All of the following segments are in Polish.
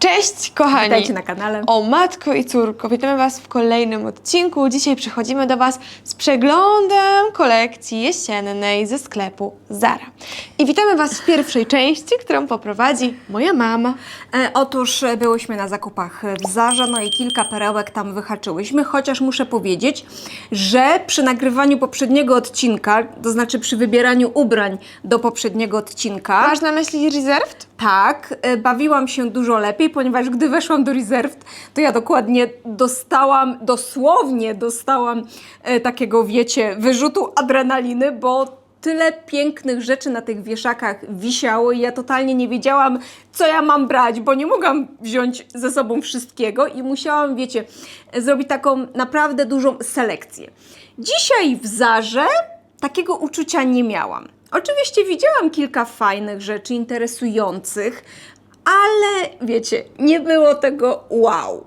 Cześć kochani! Witajcie na kanale. O matko i córko, witamy Was w kolejnym odcinku. Dzisiaj przychodzimy do Was z przeglądem kolekcji jesiennej ze sklepu Zara. I witamy Was w pierwszej części, którą poprowadzi moja mama. E, otóż e, byłyśmy na zakupach w Zarze, no i kilka perełek tam wyhaczyłyśmy, chociaż muszę powiedzieć, że przy nagrywaniu poprzedniego odcinka, to znaczy przy wybieraniu ubrań do poprzedniego odcinka, Masz na myśli Reserved? tak, e, bawiłam się dużo lepiej, ponieważ gdy weszłam do Reserved, to ja dokładnie dostałam, dosłownie dostałam e, takiego, wiecie, wyrzutu adrenaliny, bo tyle pięknych rzeczy na tych wieszakach wisiało i ja totalnie nie wiedziałam, co ja mam brać, bo nie mogłam wziąć ze sobą wszystkiego i musiałam, wiecie, zrobić taką naprawdę dużą selekcję. Dzisiaj w Zarze takiego uczucia nie miałam. Oczywiście widziałam kilka fajnych rzeczy, interesujących, ale wiecie, nie było tego wow.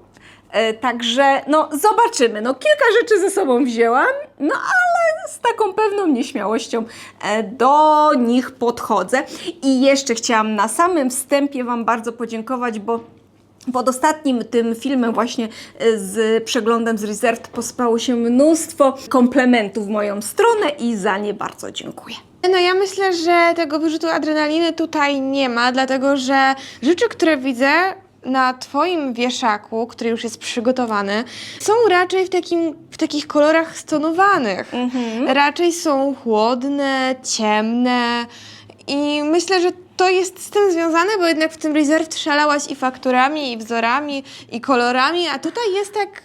E, Także, no, zobaczymy. No, kilka rzeczy ze sobą wzięłam, no, ale z taką pewną nieśmiałością e, do nich podchodzę. I jeszcze chciałam na samym wstępie Wam bardzo podziękować, bo pod ostatnim tym filmem właśnie e, z przeglądem z Reserved pospało się mnóstwo komplementów w moją stronę i za nie bardzo dziękuję. No ja myślę, że tego wyrzutu adrenaliny tutaj nie ma, dlatego że rzeczy, które widzę na Twoim wieszaku, który już jest przygotowany, są raczej w, takim, w takich kolorach stonowanych. Raczej są chłodne, ciemne i myślę, że to jest z tym związane, bo jednak w tym Reserved szalałaś i fakturami, i wzorami, i kolorami, a tutaj jest tak,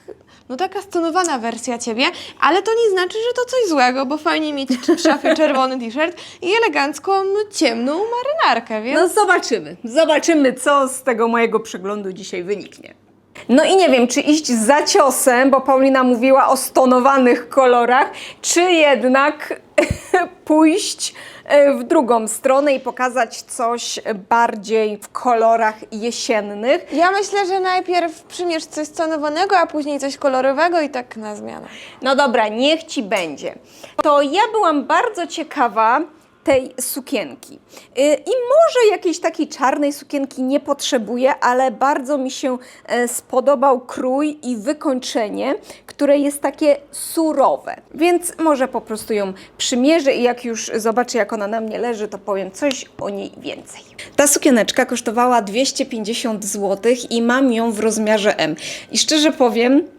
no taka stonowana wersja Ciebie, ale to nie znaczy, że to coś złego, bo fajnie mieć w szafie czerwony t-shirt i elegancką, ciemną marynarkę, więc... No zobaczymy. Zobaczymy, co z tego mojego przeglądu dzisiaj wyniknie. No i nie wiem, czy iść za ciosem, bo Paulina mówiła o stonowanych kolorach, czy jednak pójść e, w drugą stronę i pokazać coś bardziej w kolorach jesiennych. Ja myślę, że najpierw przymierz coś stonowanego, a później coś kolorowego i tak na zmianę. No dobra, niech ci będzie. To ja byłam bardzo ciekawa tej sukienki. Y, I może jakiejś takiej czarnej sukienki nie potrzebuję, ale bardzo mi się e, spodobał krój i wykończenie, które jest takie surowe. Więc może po prostu ją przymierzę i jak już zobaczę, jak ona na mnie leży, to powiem coś o niej więcej. Ta sukieneczka kosztowała 250 zł i mam ją w rozmiarze M. I szczerze powiem,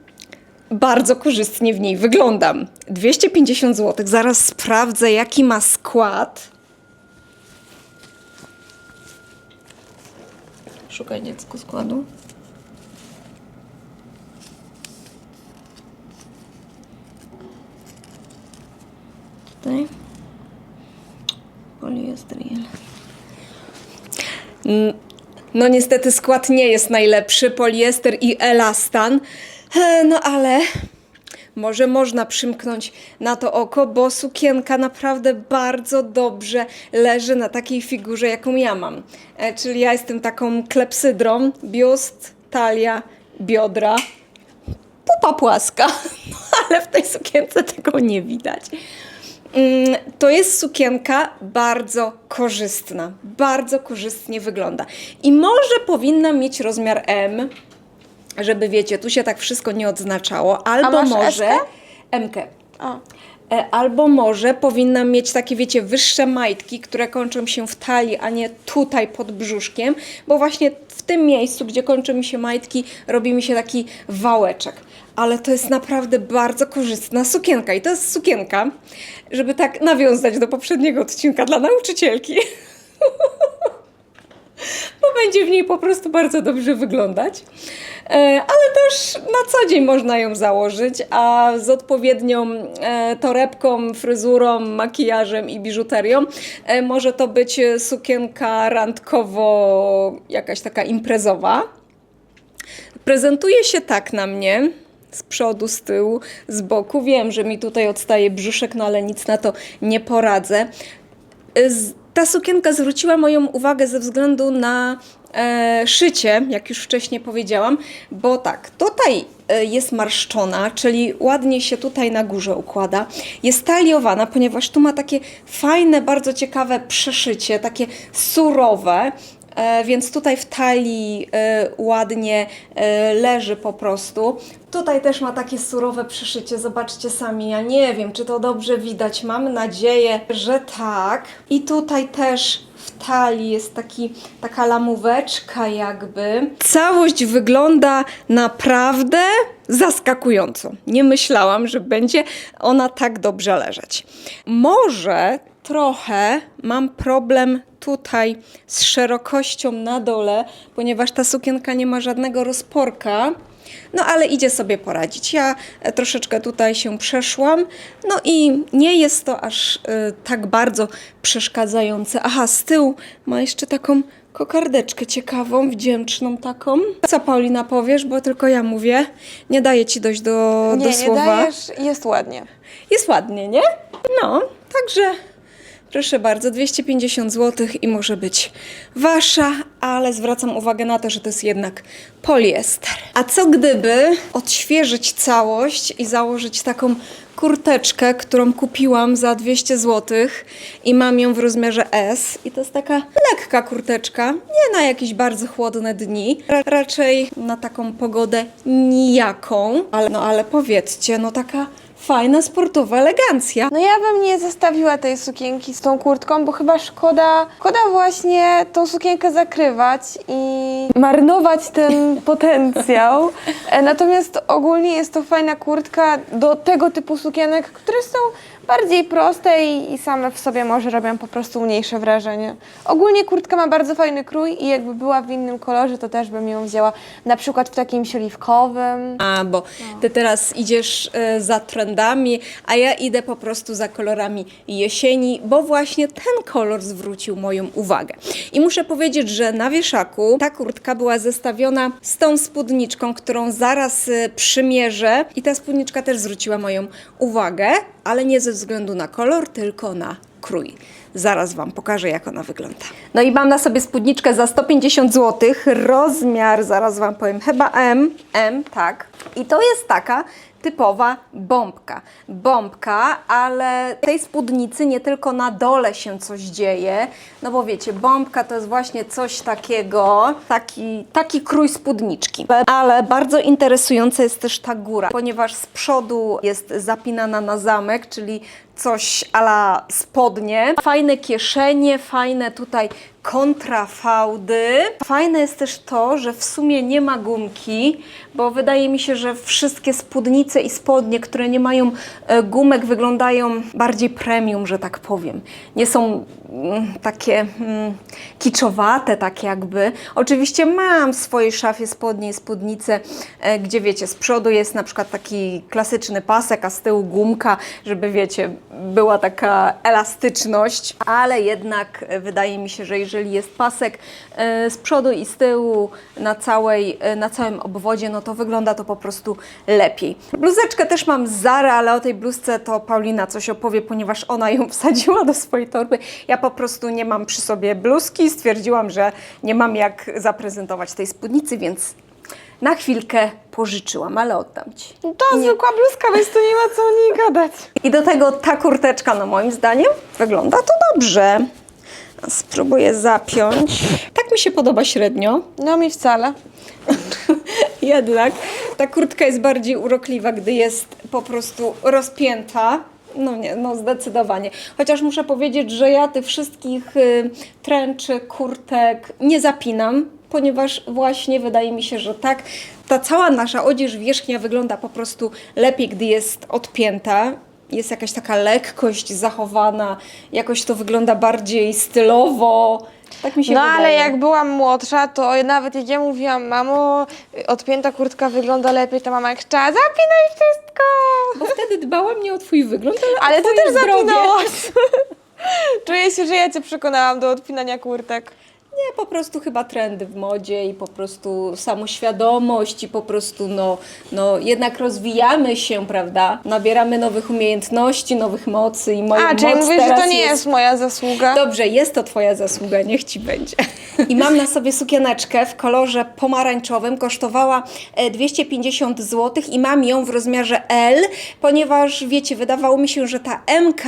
bardzo korzystnie w niej wyglądam. 250 zł. Zaraz sprawdzę, jaki ma skład. Szukaj dziecku składu. Tutaj. Poliestryl. No niestety skład nie jest najlepszy, poliester i elastan. E, No ale może można przymknąć na to oko, bo sukienka naprawdę bardzo dobrze leży na takiej figurze, jaką ja mam. E, Czyli ja jestem taką klepsydrą, biust, talia, biodra, pupa płaska, no, ale w tej sukience tego nie widać. Mm, To jest sukienka bardzo korzystna, bardzo korzystnie wygląda. I może powinna mieć rozmiar M, żeby wiecie, tu się tak wszystko nie odznaczało, albo masz może? MK. E, Albo może powinna mieć takie, wiecie, wyższe majtki, które kończą się w talii, a nie tutaj pod brzuszkiem, bo właśnie w tym miejscu, gdzie kończą mi się majtki, robi mi się taki wałeczek. Ale to jest naprawdę bardzo korzystna sukienka. I to jest sukienka, żeby tak nawiązać do poprzedniego odcinka dla nauczycielki. bo będzie w niej po prostu bardzo dobrze wyglądać. E, Ale też na co dzień można ją założyć, a z odpowiednią e, torebką, fryzurą, makijażem i biżuterią e, może to być sukienka randkowo, jakaś taka imprezowa. Prezentuje się tak na mnie. Z przodu, z tyłu, z boku. Wiem, że mi tutaj odstaje brzuszek, no ale nic na to nie poradzę. Z- Ta sukienka zwróciła moją uwagę ze względu na e, szycie, jak już wcześniej powiedziałam, bo tak, tutaj e, jest marszczona, czyli ładnie się tutaj na górze układa. Jest taliowana, ponieważ tu ma takie fajne, bardzo ciekawe przeszycie, takie surowe. E, więc tutaj w talii e, ładnie e, leży po prostu. Tutaj też ma takie surowe przyszycie, zobaczcie sami, ja nie wiem, czy to dobrze widać, mam nadzieję, że tak. I tutaj też w talii jest taki, taka lamóweczka jakby. Całość wygląda naprawdę zaskakująco. Nie myślałam, że będzie ona tak dobrze leżeć. Może trochę mam problem tutaj z szerokością na dole, ponieważ ta sukienka nie ma żadnego rozporka. No ale idzie sobie poradzić. Ja e, troszeczkę tutaj się przeszłam, no i nie jest to aż e, tak bardzo przeszkadzające. Aha, z tyłu ma jeszcze taką kokardeczkę ciekawą, wdzięczną taką. Co Paulina powiesz, bo tylko ja mówię. Nie daję ci dojść do, Nie, do nie słowa. dajesz, jest ładnie. Jest ładnie, nie? No, także proszę bardzo, 250 zł i może być wasza, ale zwracam uwagę na to, że to jest jednak poliester. A co gdyby odświeżyć całość i założyć taką kurteczkę, którą kupiłam za 200 zł i mam ją w rozmiarze S i to jest taka lekka kurteczka, nie na jakieś bardzo chłodne dni, ra- raczej na taką pogodę nijaką, ale no ale powiedzcie, no taka fajna, sportowa elegancja. No ja bym nie zestawiła tej sukienki z tą kurtką, bo chyba szkoda, szkoda właśnie tą sukienkę zakrywać i marnować ten potencjał. E, Natomiast ogólnie jest to fajna kurtka do tego typu sukienek, które są bardziej proste i, i same w sobie może robią po prostu mniejsze wrażenie. Ogólnie kurtka ma bardzo fajny krój i jakby była w innym kolorze, to też bym ją wzięła na przykład w takim śliwkowym. A, bo ty teraz idziesz e, za trendami, a ja idę po prostu za kolorami jesieni, bo właśnie ten kolor zwrócił moją uwagę. I muszę powiedzieć, że na wieszaku ta kurtka była zestawiona z tą spódniczką, którą zaraz e, przymierzę i ta spódniczka też zwróciła moją uwagę, ale nie ze względu na kolor, tylko na krój. Zaraz Wam pokażę, jak ona wygląda. No i mam na sobie spódniczkę za 150 zł, rozmiar, zaraz Wam powiem, chyba M, M, tak. I to jest taka typowa bombka. Bombka, ale tej spódnicy nie tylko na dole się coś dzieje, no bo wiecie, bombka to jest właśnie coś takiego, taki, taki krój spódniczki. Ale bardzo interesująca jest też ta góra, ponieważ z przodu jest zapinana na zamek, czyli coś ala spodnie. Fajne kieszenie, fajne tutaj kontrafałdy. Fajne jest też to, że w sumie nie ma gumki, bo wydaje mi się, że wszystkie spódnice i spodnie, które nie mają e, gumek, wyglądają bardziej premium, że tak powiem. Nie są mm, takie mm, kiczowate, tak jakby. Oczywiście mam w swojej szafie spodnie i spódnice, e, gdzie wiecie, z przodu jest na przykład taki klasyczny pasek, a z tyłu gumka, żeby wiecie, była taka elastyczność, ale jednak wydaje mi się, że jeżeli jest pasek e, z przodu i z tyłu na, całej, e, na całym obwodzie, no to wygląda to po prostu lepiej. Bluzeczkę też mam z Zara, ale o tej bluzce to Paulina coś opowie, ponieważ ona ją wsadziła do swojej torby. Ja po prostu nie mam przy sobie bluzki, stwierdziłam, że nie mam jak zaprezentować tej spódnicy, więc na chwilkę pożyczyłam, ale oddam Ci. To zwykła bluzka, więc tu nie ma co o niej gadać. I do tego ta kurteczka, no moim zdaniem, wygląda to dobrze. Spróbuję zapiąć. Tak mi się podoba średnio. No mi wcale. Jednak ta kurtka jest bardziej urokliwa, gdy jest po prostu rozpięta. No nie, no zdecydowanie. Chociaż muszę powiedzieć, że ja tych wszystkich y, tręczy, kurtek nie zapinam, ponieważ właśnie wydaje mi się, że tak ta cała nasza odzież wierzchnia wygląda po prostu lepiej, gdy jest odpięta. Jest jakaś taka lekkość zachowana, jakoś to wygląda bardziej stylowo. Tak mi się No wydaje. ale jak byłam młodsza, to nawet jak ja mówiłam, mamo, odpięta kurtka wygląda lepiej, to mama krzyczała, zapinaj wszystko! Bo wtedy dbałam nie o twój wygląd, ale, Ale o ty też zdrowie. zapinałaś. Czuję się, że ja cię przekonałam do odpinania kurtek. Nie, po prostu chyba trendy w modzie i po prostu samoświadomość i po prostu no, no jednak rozwijamy się, prawda? Nabieramy nowych umiejętności, nowych mocy i moją A, czyli moc mówisz, że teraz to nie jest moja zasługa? Dobrze, jest to Twoja zasługa, niech Ci będzie. I mam na sobie sukieneczkę w kolorze pomarańczowym, kosztowała e, 250 zł i mam ją w rozmiarze L, ponieważ wiecie, wydawało mi się, że ta MK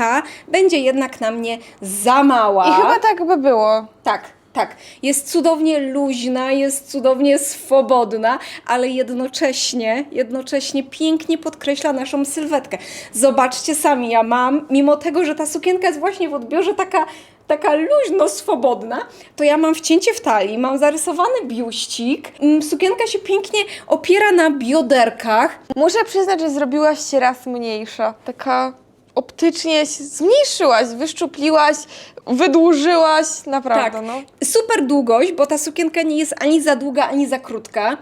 będzie jednak na mnie za mała. I chyba tak by było. Tak, Tak, jest cudownie luźna, jest cudownie swobodna, ale jednocześnie, jednocześnie pięknie podkreśla naszą sylwetkę. Zobaczcie sami, ja mam, mimo tego, że ta sukienka jest właśnie w odbiorze taka, taka luźno swobodna, to ja mam wcięcie w talii, mam zarysowany biuścik, mm, sukienka się pięknie opiera na bioderkach, Muszę przyznać, że zrobiłaś się raz mniejsza. Taka optycznie się zmniejszyłaś, wyszczupliłaś, wydłużyłaś, naprawdę, Tak. no. Super długość, bo ta sukienka nie jest ani za długa, ani za krótka.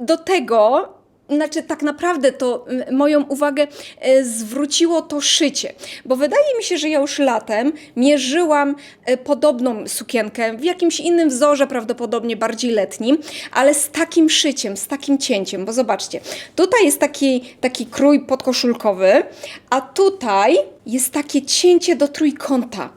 Do tego, znaczy tak naprawdę to moją uwagę y, zwróciło to szycie, bo wydaje mi się, że ja już latem mierzyłam y, podobną sukienkę w jakimś innym wzorze, prawdopodobnie bardziej letnim, ale z takim szyciem, z takim cięciem, bo zobaczcie, tutaj jest taki, taki krój podkoszulkowy, a tutaj jest takie cięcie do trójkąta.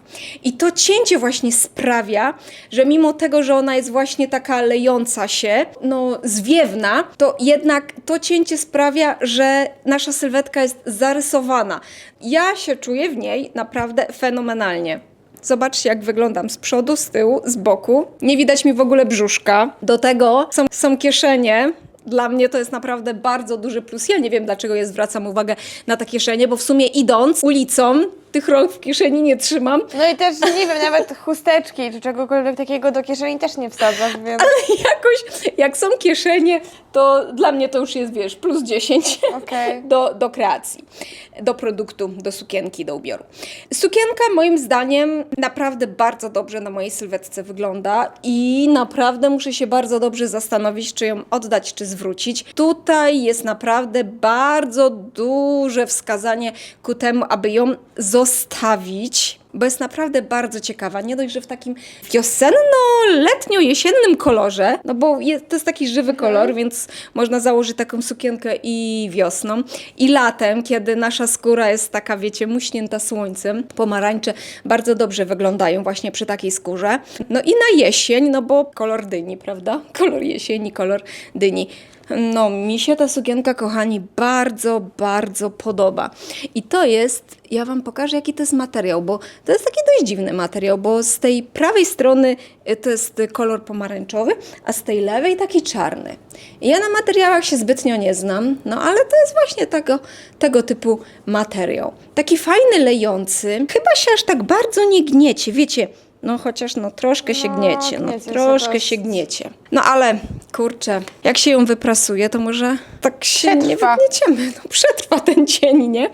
I to cięcie właśnie sprawia, że mimo tego, że ona jest właśnie taka lejąca się, no zwiewna, to jednak to cięcie sprawia, że nasza sylwetka jest zarysowana. Ja się czuję w niej naprawdę fenomenalnie. Zobaczcie, jak wyglądam z przodu, z tyłu, z boku. Nie widać mi w ogóle brzuszka. Do tego są, są kieszenie. Dla mnie to jest naprawdę bardzo duży plus. Ja nie wiem, dlaczego ja zwracam uwagę na te kieszenie, bo w sumie idąc ulicą, tych rąk w kieszeni nie trzymam. No i też, nie wiem, nawet chusteczki czy czegokolwiek takiego do kieszeni też nie wsadzasz, więc Jakoś, jak są kieszenie, to dla mnie to już jest, wiesz, plus 10 Okej. do, do kreacji, do produktu, do sukienki, do ubioru. Sukienka moim zdaniem naprawdę bardzo dobrze na mojej sylwetce wygląda i naprawdę muszę się bardzo dobrze zastanowić, czy ją oddać, czy zwrócić. Tutaj jest naprawdę bardzo duże wskazanie ku temu, aby ją zostawić, bo jest naprawdę bardzo ciekawa. Nie dość, że w takim wiosenno-letnio-jesiennym kolorze, no bo to jest taki żywy kolor, więc można założyć taką sukienkę i wiosną, i latem, kiedy nasza skóra jest taka, wiecie, muśnięta słońcem. Pomarańcze bardzo dobrze wyglądają właśnie przy takiej skórze. No i na jesień, no bo kolor dyni, prawda? Kolor jesieni, kolor dyni. No, mi się ta sukienka, kochani, bardzo, bardzo podoba. I to jest, ja Wam pokażę, jaki to jest materiał, bo to jest taki dość dziwny materiał, bo z tej prawej strony y, to jest kolor pomarańczowy, a z tej lewej taki czarny. I ja na materiałach się zbytnio nie znam, no ale to jest właśnie tego, tego typu materiał. Taki fajny, lejący, chyba się aż tak bardzo nie gniecie, wiecie, no chociaż no troszkę się No, gniecie, no gniecie się troszkę dość. się gniecie. No ale kurczę, jak się ją wyprasuje, to może tak się nie Przetrwa. wygnieciemy. No, przetrwa ten cień, nie?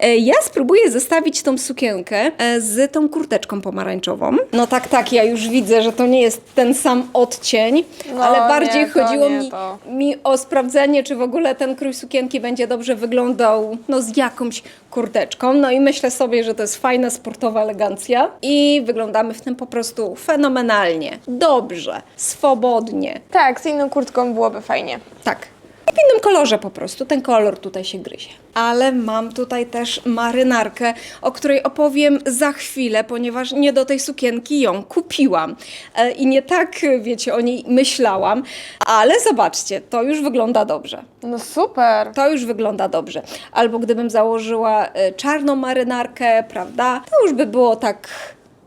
E, Ja spróbuję zestawić tą sukienkę e, z tą kurteczką pomarańczową. No tak, tak, ja już widzę, że to nie jest ten sam odcień, No, ale bardziej nie, to chodziło nie mi, to. mi o sprawdzenie, czy w ogóle ten krój sukienki będzie dobrze wyglądał no, z jakąś kurteczką. No i myślę sobie, że to jest fajna, sportowa elegancja i wyglądamy w tym po prostu fenomenalnie, dobrze, swobodnie. tak, z inną kurtką byłoby fajnie. Tak. W innym kolorze po prostu. Ten kolor tutaj się gryzie. Ale mam tutaj też marynarkę, o której opowiem za chwilę, ponieważ nie do tej sukienki ją kupiłam. E, I nie tak, wiecie, o niej myślałam. Ale zobaczcie, to już wygląda dobrze. No super. To już wygląda dobrze. Albo gdybym założyła e, czarną marynarkę, prawda, to już by było tak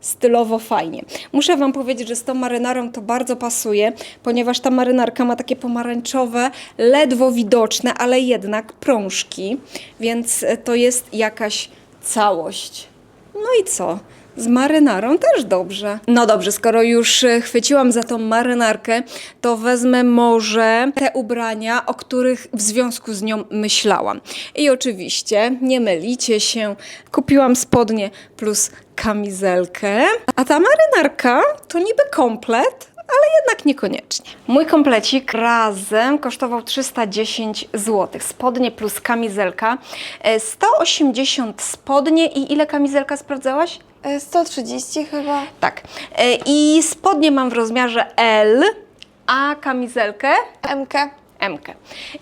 stylowo fajnie. Muszę Wam powiedzieć, że z tą marynarą to bardzo pasuje, ponieważ ta marynarka ma takie pomarańczowe, ledwo widoczne, ale jednak prążki, więc to jest jakaś całość. No i co? Z marynarą też dobrze. No dobrze, skoro już e, chwyciłam za tą marynarkę, to wezmę może te ubrania, o których w związku z nią myślałam. I oczywiście, nie mylicie się, kupiłam spodnie plus kamizelkę, a ta marynarka to niby komplet, ale jednak niekoniecznie. Mój komplecik razem kosztował 310 zł. Spodnie plus kamizelka. E, 180 spodnie i ile kamizelka sprawdzałaś? E, 130 chyba. Tak. E, I spodnie mam w rozmiarze L, a kamizelkę MK. M. -kę.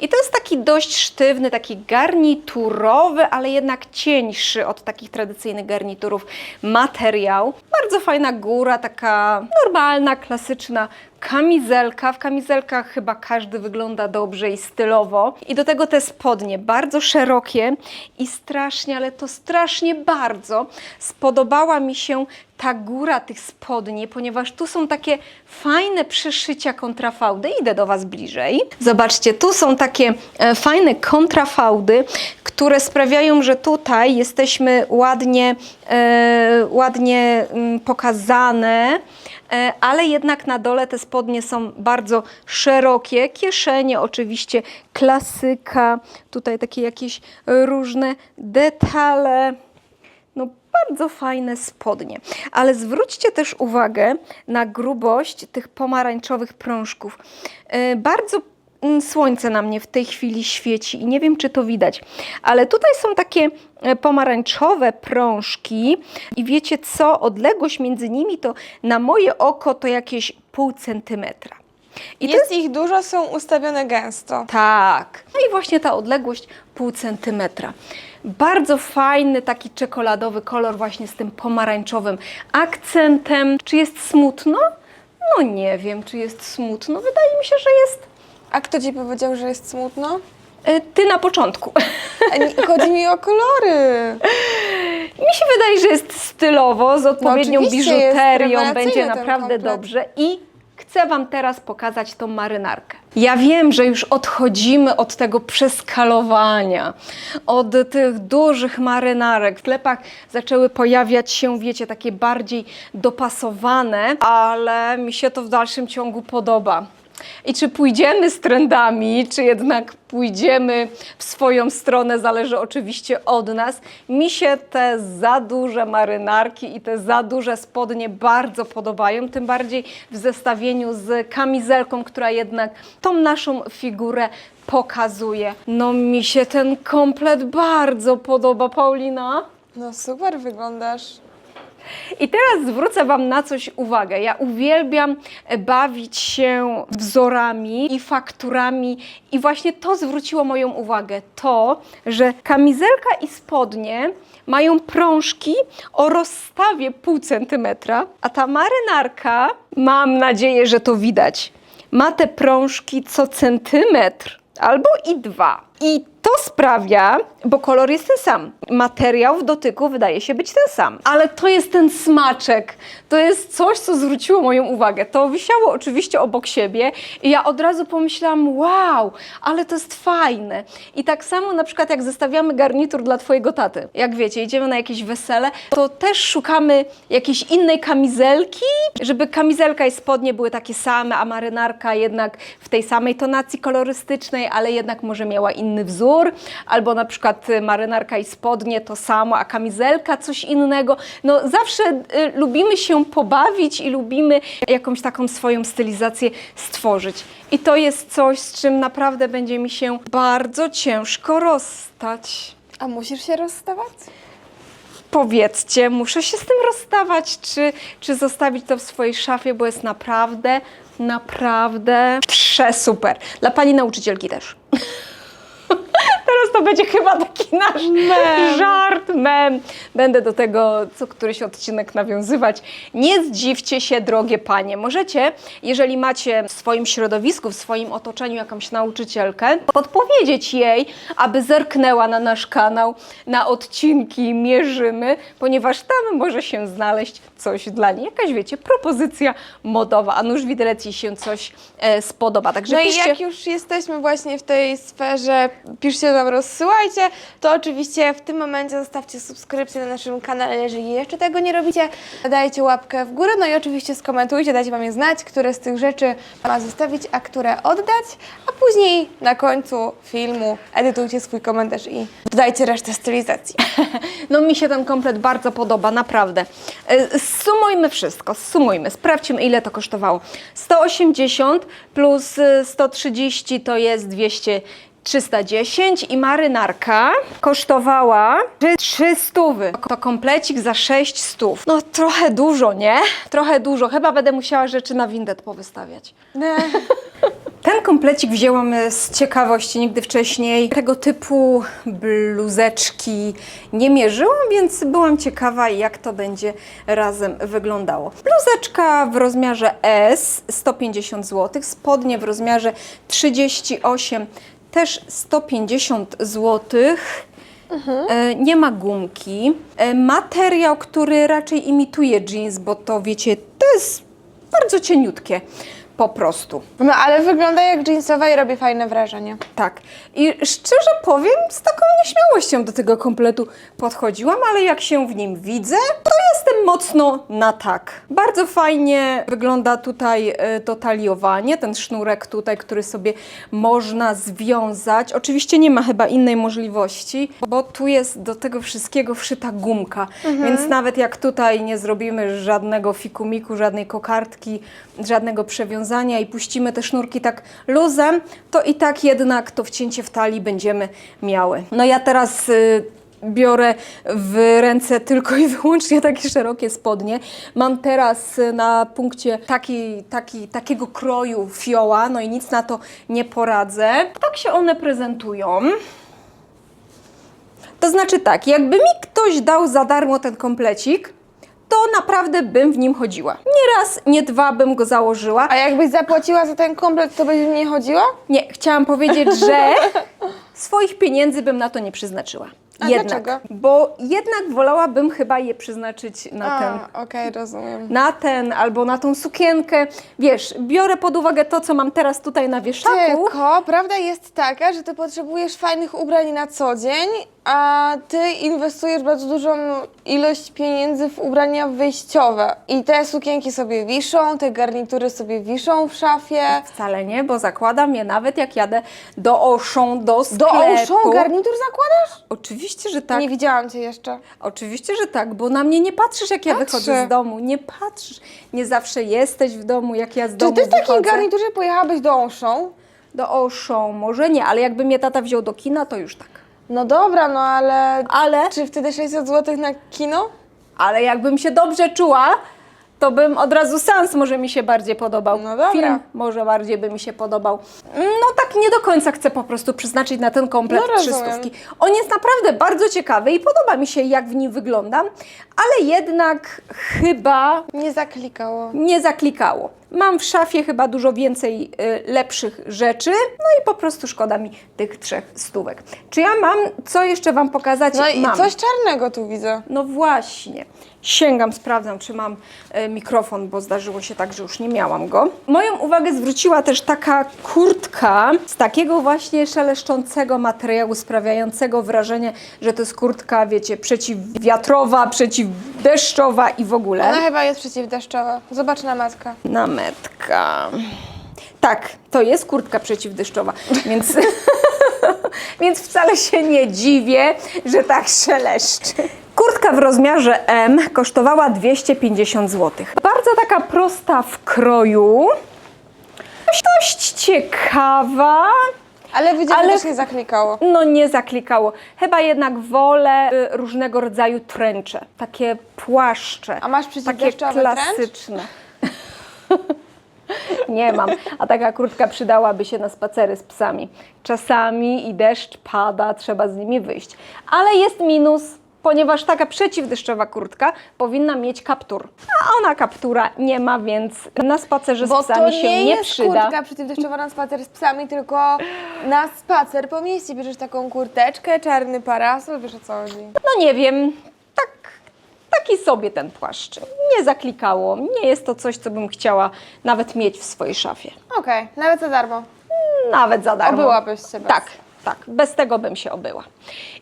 I to jest taki dość sztywny, taki garniturowy, ale jednak cieńszy od takich tradycyjnych garniturów materiał. Bardzo fajna góra, taka normalna, klasyczna kamizelka. W kamizelkach chyba każdy wygląda dobrze i stylowo. I do tego te spodnie, bardzo szerokie i strasznie, ale to strasznie bardzo spodobała mi się ta góra tych spodni, ponieważ tu są takie fajne przeszycia kontrafałdy. Idę do Was bliżej. Zobaczcie, tu są takie e, fajne kontrafałdy, które sprawiają, że tutaj jesteśmy ładnie, e, ładnie mm, pokazane. E, ale jednak na dole te spodnie są bardzo szerokie. Kieszenie oczywiście klasyka, tutaj takie jakieś różne detale. Bardzo fajne spodnie. Ale zwróćcie też uwagę na grubość tych pomarańczowych prążków. E, Bardzo mm, słońce na mnie w tej chwili świeci i nie wiem, czy to widać, ale tutaj są takie e, pomarańczowe prążki i wiecie co? Odległość między nimi to na moje oko to jakieś pół centymetra. I jest ich dużo, są ustawione gęsto. tak. No i właśnie ta odległość pół centymetra. Bardzo fajny taki czekoladowy kolor właśnie z tym pomarańczowym akcentem. Czy jest smutno? No nie wiem, czy jest smutno. Wydaje mi się, że jest A kto ci powiedział, że jest smutno? e, ty na początku. A nie- Chodzi mi o kolory. Mi się wydaje, że jest stylowo, z odpowiednią No oczywiście, jest biżuterią, rewelacyjny będzie ten naprawdę komplet. dobrze i chcę Wam teraz pokazać tą marynarkę. Ja wiem, że już odchodzimy od tego przeskalowania, od tych dużych marynarek. W sklepach zaczęły pojawiać się, wiecie, takie bardziej dopasowane, ale mi się to w dalszym ciągu podoba. I czy pójdziemy z trendami, czy jednak pójdziemy w swoją stronę, zależy oczywiście od nas. Mi się te za duże marynarki i te za duże spodnie bardzo podobają, tym bardziej w zestawieniu z kamizelką, która jednak tą naszą figurę pokazuje. No mi się ten komplet bardzo podoba, Paulina. No super wyglądasz. I teraz zwrócę Wam na coś uwagę. Ja uwielbiam e, bawić się wzorami i fakturami, i właśnie to zwróciło moją uwagę. To, że kamizelka i spodnie mają prążki o rozstawie pół centymetra, a ta marynarka, mam nadzieję, że to widać, ma te prążki co centymetr albo i dwa. I sprawia, bo kolor jest ten sam. Materiał w dotyku wydaje się być ten sam. Ale to jest ten smaczek. To jest coś, co zwróciło moją uwagę. To wisiało oczywiście obok siebie i ja od razu pomyślałam, wow, ale to jest fajne. I tak samo na przykład jak zestawiamy garnitur dla twojego taty. Jak wiecie, idziemy na jakieś wesele, to też szukamy jakiejś innej kamizelki, żeby kamizelka i spodnie były takie same, a marynarka jednak w tej samej tonacji kolorystycznej, ale jednak może miała inny wzór, albo na przykład marynarka i spodnie to samo, a kamizelka coś innego. No zawsze y, lubimy się pobawić i lubimy jakąś taką swoją stylizację stworzyć. I to jest coś, z czym naprawdę będzie mi się bardzo ciężko rozstać. A musisz się rozstawać? Powiedzcie, muszę się z tym rozstawać, czy, czy zostawić to w swojej szafie, bo jest naprawdę, naprawdę super. Dla pani nauczycielki też. Teraz to będzie chyba taki nasz Mem. żart, mem. Będę do tego co któryś odcinek nawiązywać. Nie zdziwcie się, drogie panie. Możecie, jeżeli macie w swoim środowisku, w swoim otoczeniu jakąś nauczycielkę, podpowiedzieć jej, aby zerknęła na nasz kanał, na odcinki Mierzymy, ponieważ tam może się znaleźć coś dla niej. Jakaś, wiecie, propozycja modowa, a nuż widelec jej się coś e, spodoba. Także No i piszcie... jak już jesteśmy właśnie w tej sferze, piszcie nam, rozsyłajcie, to oczywiście w tym momencie zostawcie subskrypcję na naszym kanale, jeżeli jeszcze tego nie robicie. Dajcie łapkę w górę, no i oczywiście skomentujcie, dajcie Wam je znać, które z tych rzeczy ma zostawić, a które oddać, a później na końcu filmu edytujcie swój komentarz i dodajcie resztę stylizacji. No mi się ten komplet bardzo podoba, naprawdę. E, Sumujmy wszystko, sumujmy, sprawdźmy ile to kosztowało. 180 plus e, 130 to jest 200. 310 i marynarka kosztowała 3 stówy. To komplecik za 6 stów. No trochę dużo, nie? Trochę dużo. Chyba będę musiała rzeczy na windet powystawiać. Nie. Ten komplecik wzięłam e, z ciekawości, nigdy wcześniej tego typu bluzeczki nie mierzyłam, więc byłam ciekawa, jak to będzie razem wyglądało. Bluzeczka w rozmiarze S 150 zł, spodnie w rozmiarze 38 też 150 zł. E, Nie ma gumki. E, Materiał, który raczej imituje jeans, bo to wiecie, to jest bardzo cieniutkie po prostu. No ale wygląda jak jeansowa i robi fajne wrażenie. Tak. I szczerze powiem, z taką nieśmiałością do tego kompletu podchodziłam, ale jak się w nim widzę, to jestem mocno na tak. Bardzo fajnie wygląda tutaj e, to taliowanie, ten sznurek tutaj, który sobie można związać. Oczywiście nie ma chyba innej możliwości, bo tu jest do tego wszystkiego wszyta gumka, więc nawet jak tutaj nie zrobimy żadnego fikumiku, żadnej kokardki, żadnego przewiązania i puścimy te sznurki tak luzem, to i tak jednak to wcięcie w talii będziemy miały. No ja teraz y, biorę w ręce tylko i wyłącznie takie szerokie spodnie. Mam teraz y, na punkcie taki, taki, takiego kroju fioła, no i nic na to nie poradzę. Tak się one prezentują. To znaczy tak, jakby mi ktoś dał za darmo ten komplecik, to naprawdę bym w nim chodziła. Nie raz, nie dwa bym go założyła. A jakbyś zapłaciła za ten komplet, to byś w nie chodziła? Nie, chciałam powiedzieć, że swoich pieniędzy bym na to nie przeznaczyła. A jednak, dlaczego? bo jednak wolałabym chyba je przeznaczyć na ten A, okej, rozumiem. na ten albo na tą sukienkę. Wiesz, biorę pod uwagę to, co mam teraz tutaj na wieszaku. Tylko prawda jest taka, że ty potrzebujesz fajnych ubrań na co dzień, a ty inwestujesz bardzo dużą ilość pieniędzy w ubrania wyjściowe. I te sukienki sobie wiszą, te garnitury sobie wiszą w szafie. Wcale nie, bo zakładam je nawet jak jadę do Auchan, do sklepu. Do Auchan garnitur zakładasz? Oczywiście, że tak. Nie widziałam cię jeszcze. Oczywiście, że tak, bo na mnie nie patrzysz, jak ja Patrzę. wychodzę z domu. Nie patrzysz. Nie zawsze jesteś w domu, jak ja z Czy domu ty w takim wychodzę. garniturze pojechałabyś do Auchan? Do Auchan może nie, ale jakby mnie tata wziął do kina, to już tak. No dobra, no ale... Ale, Czy wtedy 600 zł na kino? ale jakbym się dobrze czuła, to bym od razu sens może mi się bardziej podobał. No dobra. Film może bardziej by mi się podobał. No tak nie do końca chcę po prostu przeznaczyć na ten komplet No rozumiem. trzystówki. On jest naprawdę bardzo ciekawy i podoba mi się jak w nim wyglądam, ale jednak chyba Nie zaklikało. nie zaklikało. Mam w szafie chyba dużo więcej y, lepszych rzeczy, no i po prostu szkoda mi tych trzech stówek. Czy ja mam co jeszcze Wam pokazać? No i mam. coś czarnego tu widzę. No właśnie. Sięgam, sprawdzam, czy mam e, mikrofon, bo zdarzyło się tak, że już nie miałam go. Moją uwagę zwróciła też taka kurtka z takiego właśnie szeleszczącego materiału, sprawiającego wrażenie, że to jest kurtka, wiecie, przeciwwiatrowa, przeciwdeszczowa i w ogóle. Ona chyba jest przeciwdeszczowa. Zobacz na matkę. Nametka. Tak, to jest kurtka przeciwdeszczowa, więc, więc wcale się nie dziwię, że tak szeleszczy. Kurtka w rozmiarze M kosztowała 250 zł. Bardzo taka prosta w kroju. Dość ciekawa. Ale widzę, Ale- że też nie zaklikało. No nie zaklikało. Chyba jednak wolę y, różnego rodzaju tręcze. Takie płaszcze. A masz Takie przeciwdeszczowy trench? Nie mam, a taka kurtka przydałaby się na spacery z psami. Czasami i deszcz pada, trzeba z nimi wyjść. Ale jest minus, ponieważ taka przeciwdeszczowa kurtka powinna mieć kaptur. A ona kaptura nie ma, więc na spacerze z Bo psami to się nie nie jest przyda. kurtka przeciwdeszczowa na spacer z psami, tylko na spacer po mieście bierzesz taką kurteczkę, czarny parasol, wiesz o co chodzi. No nie wiem, taki sobie ten płaszcz. Nie zaklikało, nie jest to coś, co bym chciała nawet mieć w swojej szafie. Okej, nawet za darmo. Nawet za darmo. Obyłabyś się bez. Tak, tak, bez tego bym się obyła.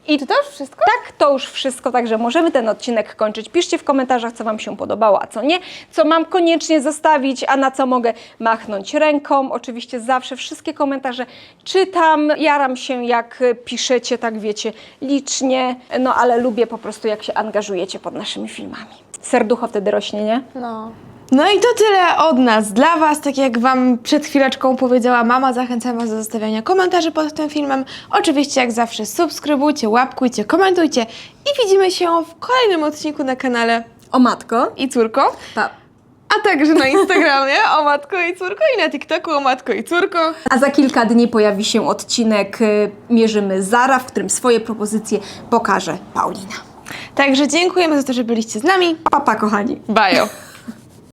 I Czy to już wszystko? tak, to już wszystko, także możemy ten odcinek kończyć. Piszcie w komentarzach, co Wam się podobało, a co nie, co mam koniecznie zostawić, a na co mogę machnąć ręką. Oczywiście zawsze wszystkie komentarze czytam, jaram się jak piszecie, tak wiecie, licznie, no ale lubię po prostu jak się angażujecie pod naszymi filmami. Serducho wtedy rośnie, nie? No. No i to tyle od nas dla Was. Tak jak Wam przed chwileczką powiedziała mama, zachęcam Was do zostawiania komentarzy pod tym filmem. Oczywiście, jak zawsze, subskrybujcie, łapkujcie, komentujcie i widzimy się w kolejnym odcinku na kanale O matko. i córko. Pa. a także na Instagramie o Matko i Córko i na TikToku o Matko i Córko. A za kilka dni pojawi się odcinek y, Mierzymy Zara, w którym swoje propozycje pokaże Paulina. Także dziękujemy za to, że byliście z nami. Papa, kochani. Bajo!